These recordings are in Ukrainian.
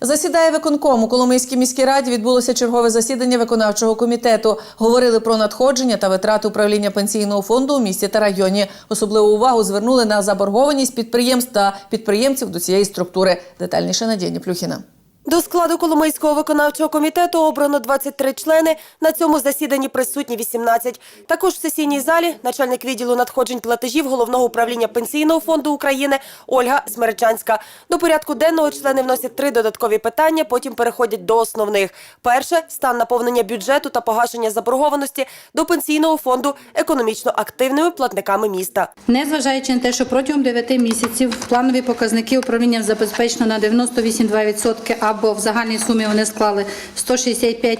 Засідає виконком. У Коломийській міській раді відбулося чергове засідання виконавчого комітету. Говорили про надходження та витрати управління пенсійного фонду у місті та районі. Особливу увагу звернули на заборгованість підприємств та підприємців до цієї структури. Детальніше Надія Плюхіна. До складу Коломийського виконавчого комітету обрано 23 члени. На цьому засіданні присутні 18. Також в сесійній залі начальник відділу надходжень платежів Головного управління Пенсійного фонду України Ольга Смеречанська. До порядку денного члени вносять три додаткові питання, потім переходять до основних. Перше – стан наповнення бюджету та погашення заборгованості до Пенсійного фонду економічно активними платниками міста. Незважаючи на те, що протягом 9 місяців планові показники управління забезпечено на 98,2% або в загальній сумі вони склали 165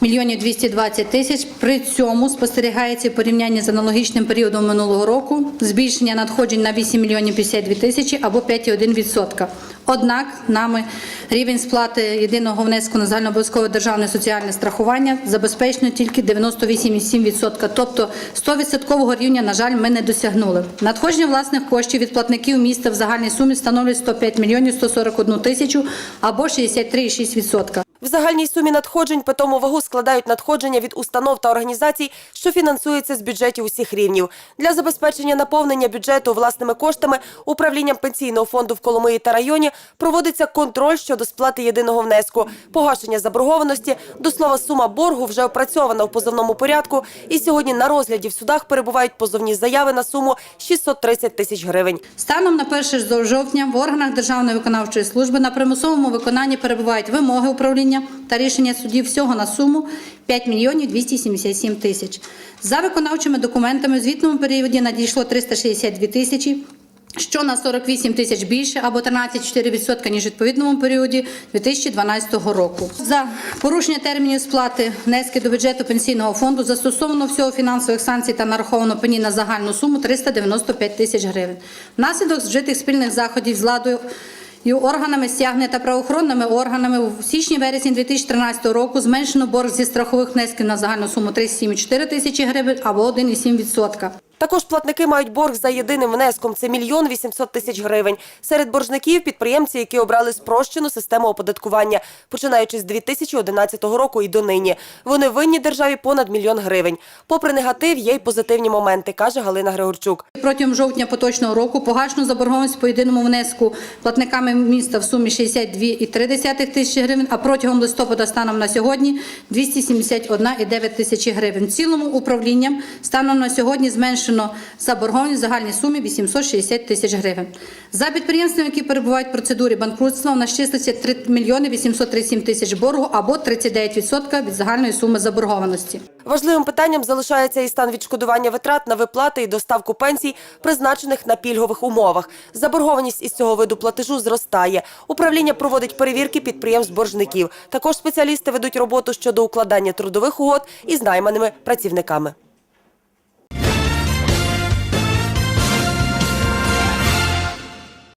мільйонів 220 тисяч. При цьому спостерігається в порівнянні з аналогічним періодом минулого року збільшення надходжень на 8 мільйонів 52 тисячі або 5,1%. Однак нами рівень сплати єдиного внеску на загальнообов'язкове державне соціальне страхування забезпечено тільки 98,7%. Тобто 100% рівня, на жаль, ми не досягнули. Надходження власних коштів від платників міста в загальній сумі становлять 105 мільйонів 141 тисячу або 63,6%. В загальній сумі надходжень питому вагу складають надходження від установ та організацій, що фінансуються з бюджетів усіх рівнів. Для забезпечення наповнення бюджету власними коштами управлінням пенсійного фонду в Коломиї та районі проводиться контроль щодо сплати єдиного внеску, погашення заборгованості. До слова, сума боргу вже опрацьована в позовному порядку, і сьогодні на розгляді в судах перебувають позовні заяви на суму 630 тисяч гривень. Станом на 1 жовтня в органах Державної виконавчої служби на примусовому виконанні перебувають вимоги управління та рішення судів всього на суму 5 мільйонів 277 тисяч. За виконавчими документами в звітному періоді надійшло 362 тисячі. Що на 48 тисяч більше або 13,4% ніж в відповідному періоді 2012 року. За порушення термінів сплати внески до бюджету пенсійного фонду застосовано всього фінансових санкцій та нараховано пені на загальну суму 395 тисяч гривень. Внаслідок вжитих спільних заходів з владою і органами стягнення та правоохоронними органами у січні-вересні 2013 року зменшено борг зі страхових внесків на загальну суму 37,4 тисячі гривень або 1,7%. Також платники мають борг за єдиним внеском – це мільйон 800 тисяч гривень. Серед боржників – підприємці, які обрали спрощену систему оподаткування, починаючи з 2011 року і донині. Вони винні державі понад мільйон гривень. Попри негатив, є й позитивні моменти, каже Галина Григорчук. Протягом жовтня поточного року погашено заборгованість по єдиному внеску платниками міста в сумі 62,3 тисячі гривень, а протягом листопада станом на сьогодні 271,9 тисячі гривень. Цілому управлінням станом на сьогодні зменшено заборгованість в загальній сумі 860 тисяч гривень. За підприємствами, які перебувають в процедурі банкрутства, у нас числиться 3 мільйони 837 тисяч боргу або 39% від загальної суми заборгованості. Важливим питанням залишається і стан відшкодування витрат на виплати і доставку пенсій, призначених на пільгових умовах. Заборгованість із цього виду платежу зростає. Управління проводить перевірки підприємств-боржників. Також спеціалісти ведуть роботу щодо укладання трудових угод із найманими працівниками.